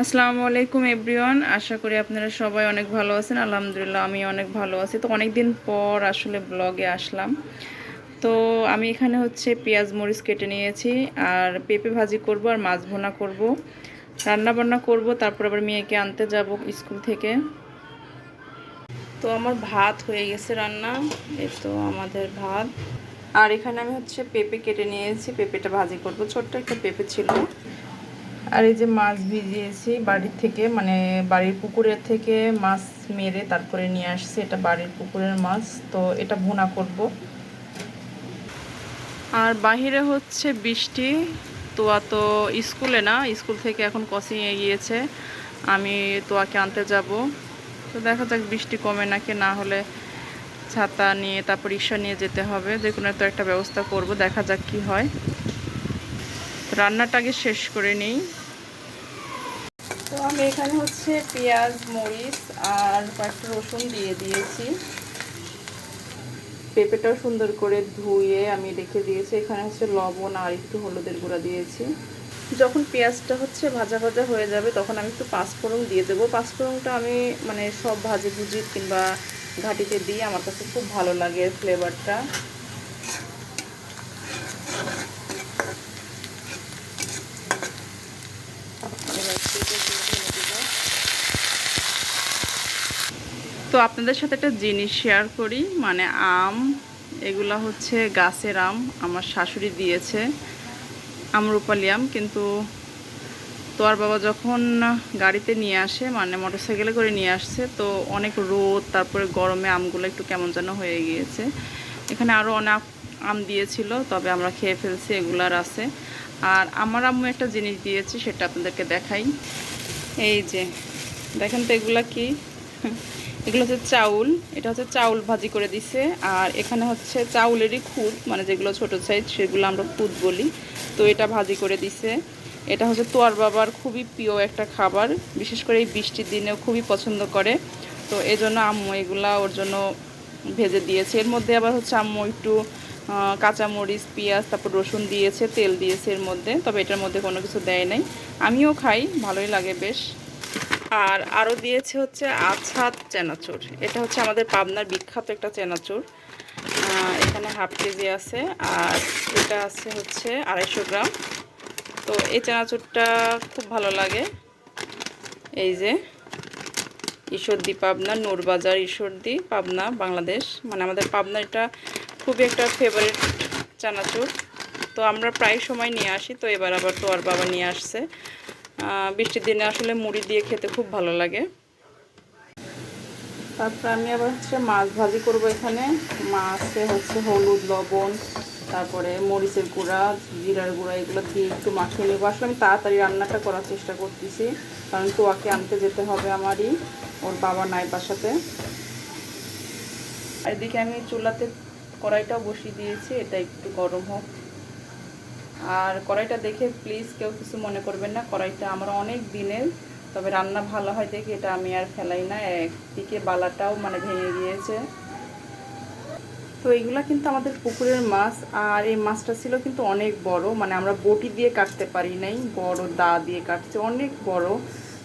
আসসালামু আলাইকুম, এভরিওয়ান। আশা করি আপনারা সবাই অনেক ভালো আছেন। আলহামদুলিল্লাহ আমি অনেক ভালো আছি। তো অনেক দিন পর আসলে ব্লগে আসলাম। তো আমি এখানে হচ্ছে পেঁয়াজ মরিচ কেটে নিয়েছি, আর পেঁপে ভাজি করব আর মাছ ভোনা করব। রান্না বান্না করব, তারপর আবার মেয়েকে আনতে যাব স্কুল থেকে। তো আমার ভাত হয়ে গেছে রান্না। এ তো আমাদের ভাত। আর এখানে আমি হচ্ছে পেঁপে কেটে নিয়েছি, পেঁপেটা ভাজি করব। ছোট্ট একটা পেঁপে ছিল। আর এই যে মাছ ভিজিয়েছি বাড়ির থেকে মানে বাড়ির পুকুরের থেকে মাছ মেরে তারপরে নিয়ে আসছি, এটা বাড়ির পুকুরের মাছ, তো এটা ভুনা করব। আর বাহিরে হচ্ছে বৃষ্টি, তোয়া তো স্কুলে না, স্কুল থেকে এখন কসিংয়ে গিয়েছে, আমি তোয়াকে আনতে যাব। তো দেখা যাক বৃষ্টি কমে নাকি না হলে ছাতা নিয়ে, তারপর রিক্সা নিয়ে যেতে হবে। যে কোনো তো একটা ব্যবস্থা করব, দেখা যাক কি হয়। রান্নাটা আগে শেষ করে নিই। তো আমি এখানে হচ্ছে পেঁয়াজ, মরিচ আর কয়েকটা রসুন দিয়ে দিয়েছি। পেঁপেটাও সুন্দর করে ধুয়ে আমি রেখে দিয়েছি। এখানে হচ্ছে লবণ আর একটু হলুদের গুঁড়া দিয়েছি। যখন পেঁয়াজটা হচ্ছে ভাজা ভাজা হয়ে যাবে, তখন আমি একটু পাঁচফোড়ন দিয়ে দেবো। পাঁচফোড়নটা আমি মানে সব ভাজি ভুজি কিংবা ঘাটিতে দিই। আমার কাছে খুব ভালো লাগে ফ্লেভারটা তো আপনাদের সাথে একটা জিনিস শেয়ার করি মানে আম, এগুলা হচ্ছে গাছের আম, আমার শাশুড়ি দিয়েছে আমরুপালি আম, কিন্তু তোর বাবা যখন গাড়িতে নিয়ে আসে মানে মোটরসাইকেলে করে নিয়ে আসছে, তো অনেক রোদ, তারপরে গরমে আমগুলো একটু কেমন যেন হয়ে গিয়েছে। এখানে আরও অনেক আম দিয়েছিল, তবে আমরা খেয়ে ফেলছি এগুলার আছে। আর আমার আম্মু একটা জিনিস দিয়েছি, সেটা আপনাদেরকে দেখাই। এই যে, দেখেন তো এগুলা কি? এগুলো হচ্ছে চাউল, এটা হচ্ছে চাউল ভাজি করে দিছে। আর এখানে হচ্ছে চাউলেরই খুদ মানে যেগুলো ছোট সাইজ সেগুলো আমরা খুদ বলি। তো এটা ভাজি করে দিছে। এটা হচ্ছে তোয়ার বাবার খুবই প্রিয় একটা খাবার, বিশেষ করে এই বৃষ্টির দিনেও খুবই পছন্দ করে। তো এই জন্য আম্মু এগুলা ওর জন্য ভেজে দিয়েছে। এর মধ্যে আবার হচ্ছে আম্মু একটু কাঁচামরিচ, পেঁয়াজ, তারপর রসুন দিয়েছে, তেল দিয়েছে এর মধ্যে, তবে এটার মধ্যে কোনো কিছু দেয় নাই। আমিও খাই, ভালোই লাগে বেশ। আর আরও দিয়েছে হচ্ছে আছাদ চেনাচুর। এটা হচ্ছে আমাদের পাবনার বিখ্যাত একটা চেনাচুর। এখানে হাফ কেজি আছে আর এটা আছে হচ্ছে আড়াইশো গ্রাম। তো এই চেনাচুরটা খুব ভালো লাগে। এই যে, ঈশ্বরদী পাবনা, নূরবাজার ঈশ্বরদী, পাবনা, বাংলাদেশ। মানে আমাদের পাবনা এটা খুবই একটা ফেভারিট চানাচুর। তো আমরা প্রায় সময় নিয়ে আসি, তো এবার আবার তো আর বাবা নিয়ে আসছে। বৃষ্টির দিনে আসলে মুড়ি দিয়ে খেতে খুব ভালো লাগে। তারপরে আমি আবার হচ্ছে মাছ ভাজি করব এখানে। মাছে হচ্ছে হলুদ, লবণ, তারপরে মরিচের গুঁড়া, জিরার গুঁড়া, এগুলো দিয়ে একটু মাখিয়ে নেব। আসলে আমি তাড়াতাড়ি রান্নাটা করার চেষ্টা করতেছি, কারণ তোয়াকে আনতে যেতে হবে আমারই, ওর বাবা নাই বাসাতে। এদিকে আমি চুলাতে কড়াইটাও বসিয়ে দিয়েছি, এটা একটু গরম হোক। আর কড়াইটা দেখে প্লিজ কেউ কিছু মনে করবেন না, কড়াইটা আমার অনেক দিনের, তবে রান্না ভালো হয় দেখে এটা আমি আর ফেলাই না, একদিকে বালাটাও মানে ভেঙে গিয়েছে। তো এইগুলা কিন্তু আমাদের পুকুরের মাছ, আর এই মাছটা ছিল কিন্তু অনেক বড় মানে আমরা বটি দিয়ে কাটতে পারি নাই, বড় দা দিয়ে কাটছে, অনেক বড়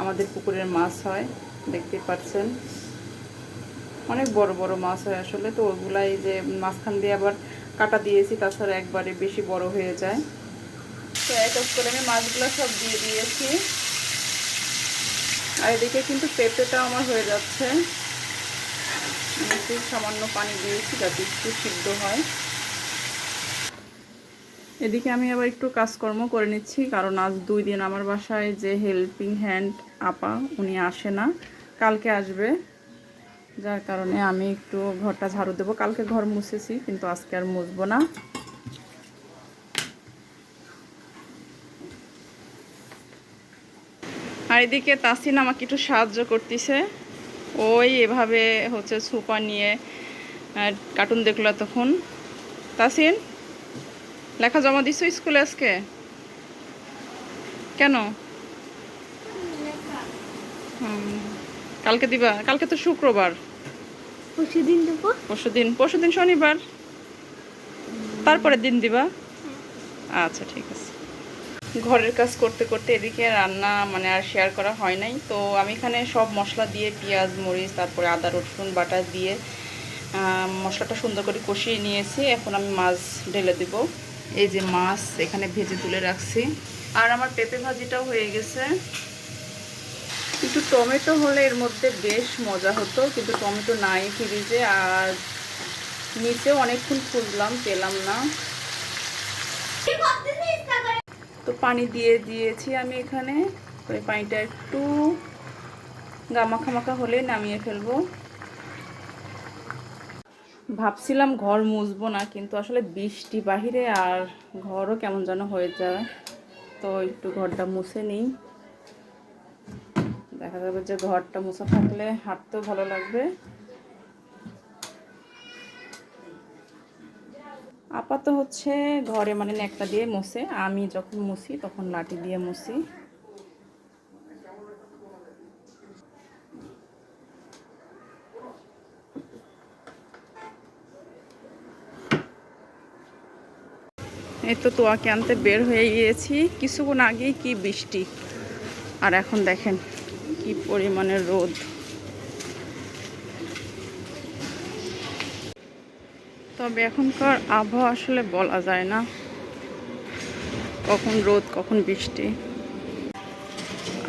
আমাদের পুকুরের মাছ হয়, দেখতে পাচ্ছেন। অনেক বড় বড় মাছ হয় আসলে, তো ওগুলাই যে মাঝখান দিয়ে আবার কাটা দিয়েছি, তাছাড়া একবারে বেশি বড় হয়ে যায়। তো এক এক করে আমি মাছগুলো সব দিয়ে দিয়েছি। আর এদিকে কিন্তু পেঁপেটা আমার হয়ে যাচ্ছে। একটু সামান্য পানি দিয়েছি যাতে একটু সিদ্ধ হয়। এদিকে আমি আবার একটু কাজকর্ম করে নিচ্ছি, কারণ আজ দুই দিন আমার বাসায় যে হেল্পিং হ্যান্ড আপা, উনি আসে না। কালকে আসবে। যার কারণে আমি একটু ঘরটা ঝাড়ু দেবো। কালকে ঘর মুছেছি, কিন্তু আজকে আর মুছবো না। আর এদিকে তাসিন আমাকে একটু সাহায্য করতেছে। ওই এভাবে হচ্ছে সুপা নিয়ে কার্টুন দেখল তখন তাসিন লেখা জমা দিছো স্কুলে আজকে? কেন? কালকে দিবা? কালকে তো শুক্রবার। পরশু দিন দেবো। পরশু দিন। শনিবার। তারপরে দিন দিবা? আচ্ছা ঠিক আছে। ঘরের কাজ করতে করতে এদিকে রান্না মানে আর শেয়ার করা হয় নাই। তো আমি এখানে সব মশলা দিয়ে পেঁয়াজ মরিচ তারপরে আদা রসুন বাটা দিয়ে মশলাটা সুন্দর করে কষিয়ে নিয়েছি। এখন আমি মাছ ঢেলে দেব। এই যে মাছ এখানে ভেজে তুলে রাখছি। আর আমার পেঁপে ভাজিটাও হয়ে গেছে। একটু টমেটো হলে এর মধ্যে বেশ মজা হতো, কিন্তু টমেটো নাই ফ্রিজে, আর নিচেও অনেকক্ষণ খুঁজলাম, পেলাম না। তো পানি দিয়ে দিয়েছি আমি এখানে এই পানিটা একটু গামাখা মাখা হলে নামিয়ে ফেলব। ভাবছিলাম ঘর মুছবো না, কিন্তু আসলে বৃষ্টি বাহিরে আর ঘরও কেমন যেন হয়ে যায়, তো একটু ঘরটা মুছে নিই। দেখা যাবে যে ঘরটা মুছা থাকলে হাঁটতেও ভালো লাগবে। আপাতত হচ্ছে ঘরে মানে ন্যাকটা দিয়ে মুছে, আমি যখন মুছি তখন লাঠি দিয়ে মুছি। এই তো তোয়াকে আনতে বের হয়ে গিয়েছি, কিছুক্ষণ আগেই কি বৃষ্টি। আর এখন দেখেন কি পরিমাণে রোদ। তবে এখনকার আবহাওয়া আসলে বলা যায় না। কখন রোদ, কখন বৃষ্টি।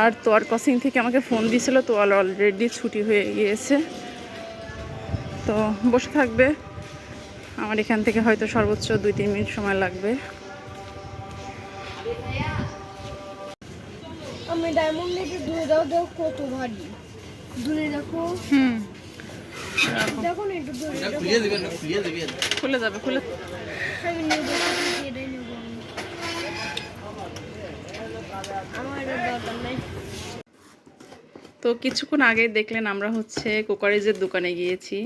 আর তোয়ার ক্রসিং থেকে আমাকে ফোন দিয়েছিল তোয়াল অলরেডি ছুটি হয়ে গিয়েছে। তো বসে থাকবে। আমার এখান থেকে হয়তো সর্বোচ্চ দুই তিন মিনিট সময় লাগবে। ডায়মন্ড দূরে দাও দেখো কত ভারী। দূরে দেখো। হুম। দেখো না একটু দূরে দেখো। খুলিয়ে দিবেন খুলিয়ে দিবেন খুলে যাবে খুলে। আমি নেব এটাই নেব আমার এটা দরকার নাই। তো কিছুক্ষণ আগে দেখলেন আমরা হচ্ছে কুকারিজের দোকানে গিয়েছি।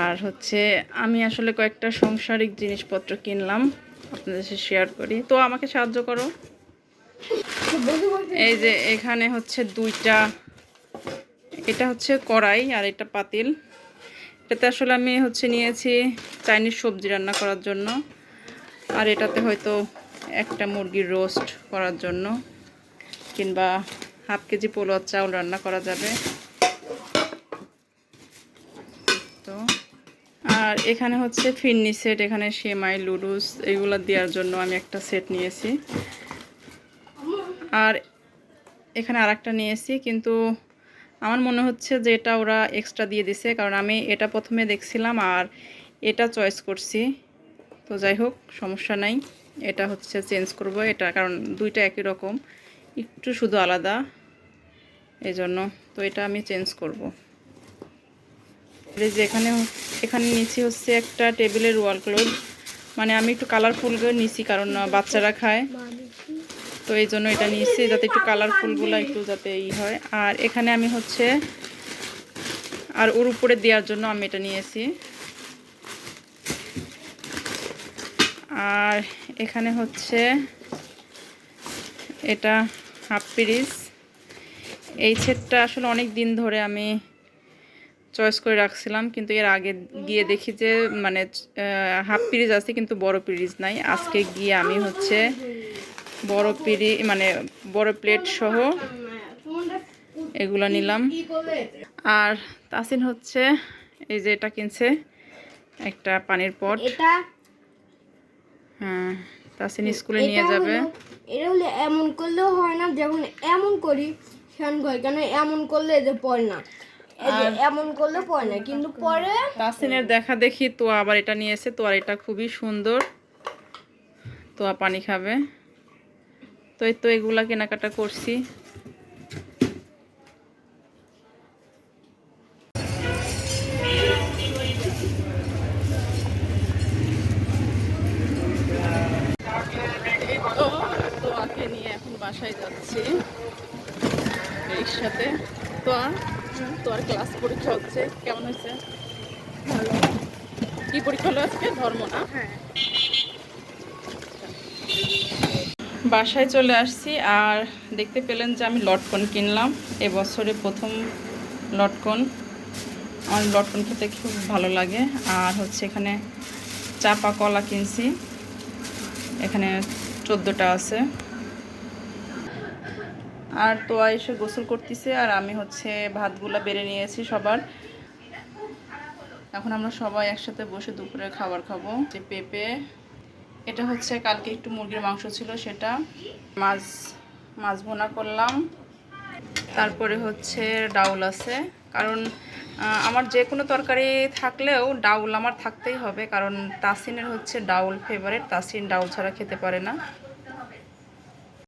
আর হচ্ছে আমি আসলে কয়েকটা সংসারিক জিনিসপত্র কিনলাম আপনাদের সাথে শেয়ার করি। তো আমাকে সাহায্য করো। এই যে এখানে হচ্ছে দুইটা, এটা হচ্ছে কড়াই আর এটা পাতিল। এটাতে আসলে আমি হচ্ছে নিয়েছি চাইনিজ সবজি রান্না করার জন্য। আর এটাতে হয়তো একটা মুরগির রোস্ট করার জন্য, কিংবা হাফ কেজি পোলোয়ার চাউল রান্না করা যাবে। তো, আর এখানে হচ্ছে ফিরনি সেট, এখানে সেমাই, লুডুস, এগুলো দেওয়ার জন্য আমি একটা সেট নিয়েছি। আর এখানে আর একটা নিয়েছি কিন্তু আমার মনে হচ্ছে যে এটা ওরা এক্সট্রা দিয়ে দিছে, কারণ আমি এটা প্রথমে দেখছিলাম আর এটা চয়েস করছি। তো যাই হোক, সমস্যা নাই, এটা হচ্ছে চেঞ্জ করব, এটা কারণ দুইটা একই রকম, একটু শুধু আলাদা এই জন্য তো এটা আমি চেঞ্জ করব। যে এখানে এখানে নিচে হচ্ছে একটা টেবিলের ওয়াল ক্লোথ মানে আমি একটু কালারফুল করে নিছি, কারণ বাচ্চারা খায়। তো এই জন্য এটা নিয়েছি, যাতে একটু কালারফুলগুলো একটু যাতে ই হয়। আর এখানে আমি হচ্ছে, আর ওর উপরে দেওয়ার জন্য আমি এটা নিয়েছি। আর এখানে হচ্ছে, এটা হাফ পিরিস এই সেটটা আসলে অনেক দিন ধরে আমি চয়েস করে রাখছিলাম, কিন্তু এর আগে গিয়ে দেখি যে মানে হাফ পিরিজ আছে, কিন্তু বড় পিরিজ নাই। আজকে গিয়ে আমি হচ্ছে বড় পিরি মানে বড় প্লেট সহ এগুলো নিলাম। আর তাসিন হচ্ছে এই যে এটা কিনছে একটা পানির পট। হ্যাঁ তাসিন স্কুলে নিয়ে যাবে। এটা হলে এমন করলেও হয় না যেমন এমন করি শান হয় কেন এমন করলে যে পড়ে না। এমন করলে পড়ে না কিন্তু পরে তাসিনের দেখা দেখি তো আবার এটা নিয়েছে তো আর এটা খুবই সুন্দর। তো পানি খাবে। তো এই তো এগুলা কেনাকাটা করছি। তো নিয়ে এখন বাসায় যাচ্ছি। রিক্সাতে তো তোর ক্লাস পরীক্ষা হচ্ছে। কেমন হয়েছে? কি পরীক্ষা হলো আজকে? ধর্ম না? হ্যাঁ। বাসায় চলে আসছি আর দেখতে পেলেন যে আমি লটকন কিনলাম। এবছরে প্রথম লটকন। আমার লটকন খেতে খুব ভালো লাগে। আর হচ্ছে এখানে চাপা কলা কিনছি। এখানে চোদ্দোটা আছে। আর তোয়া এসে গোসল করতেছে আর আমি হচ্ছে ভাতগুলা বেড়ে নিয়েছি সবার। এখন আমরা সবাই একসাথে বসে দুপুরে খাবার খাব। যে পেঁপে এটা হচ্ছে কালকে একটু মুরগির মাংস ছিল, সেটা মাছ মাছ ভোনা করলাম। তারপরে হচ্ছে ডাউল আছে। কারণ আমার যে কোনো তরকারি থাকলেও ডাউল আমার থাকতেই হবে, কারণ তাসিনের হচ্ছে ডাউল ফেভারেট তাসিন ডাউল ছাড়া খেতে পারে না।